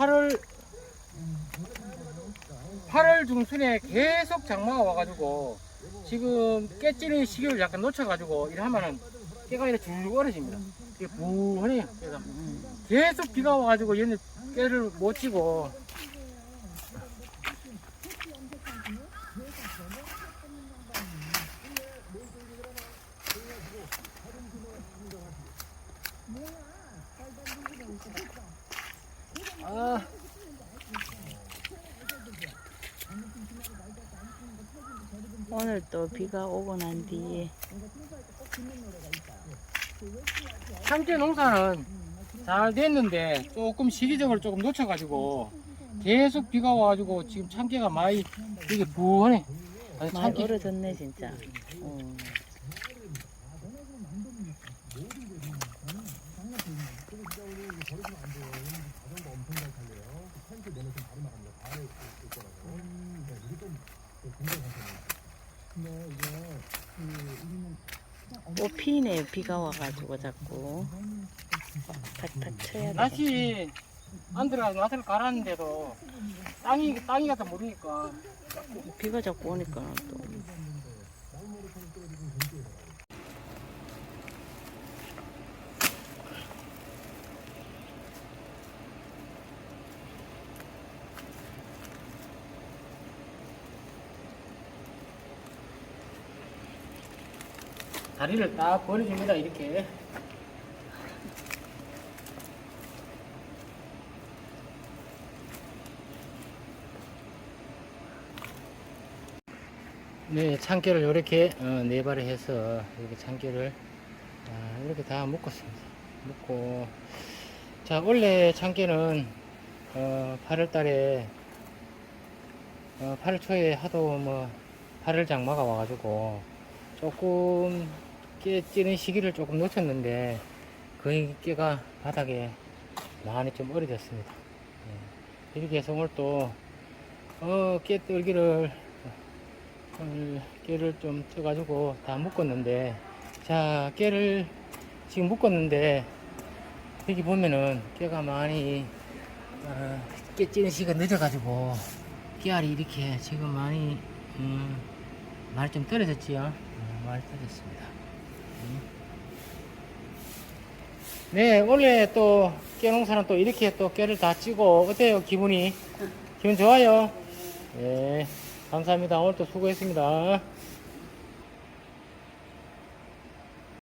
8월 8월 중순에 계속 장마가 와가지고 지금 깨찌는 시기를 약간 놓쳐가지고 이러면은 깨가 이렇게 쭉 얼어집니다. 이게 부흔해요. 깨가. 계속 비가 와가지고 얘는 깨를 못 치고 아, 오늘 또 비가 오고 난 뒤에 참깨 농사는 잘 됐는데 조금 시기적으로 조금 놓쳐가지고 계속 비가 와가지고 지금 참깨가 많이 이게 부흔해. 아니, 많이 참깨 얼어졌네 진짜. 어. 또 피네. 비가 와가지고 자꾸. 탁탁 쳐야 돼. 날씨 안 들어가서 낫을 갈았는데도 땅이 땅이 같아 모르니까. 비가 자꾸 오니까 또. 다리를 딱 벌려줍니다 이렇게. 네 참깨를 이렇게 어, 네 발에 해서 이렇게 참깨를 아, 이렇게 다 묶었습니다. 묶고. 자 원래 참깨는 어, 8월 달에 어, 8월 초에 하도 뭐 8월 장마가 와가지고 조금 깨 찌는 시기를 조금 놓쳤는데 거의 깨가 바닥에 많이 좀 어려졌습니다. 예. 이렇게 해서 오늘 또, 어, 깨 떨기를, 오늘 깨를 좀 떠가지고 다 묶었는데, 자, 깨를 지금 묶었는데, 여기 보면은 깨가 많이, 어, 깨 찌는 시기가 늦어가지고, 깨알이 이렇게 지금 많이, 음, 많이 좀 떨어졌지요? 어, 많이 떨어졌습니다. 음. 네, 원래 또 깨농사는 또 이렇게 또 깨를 다 찌고 어때요 기분이? 기분 좋아요? 네, 감사합니다. 오늘 또 수고했습니다.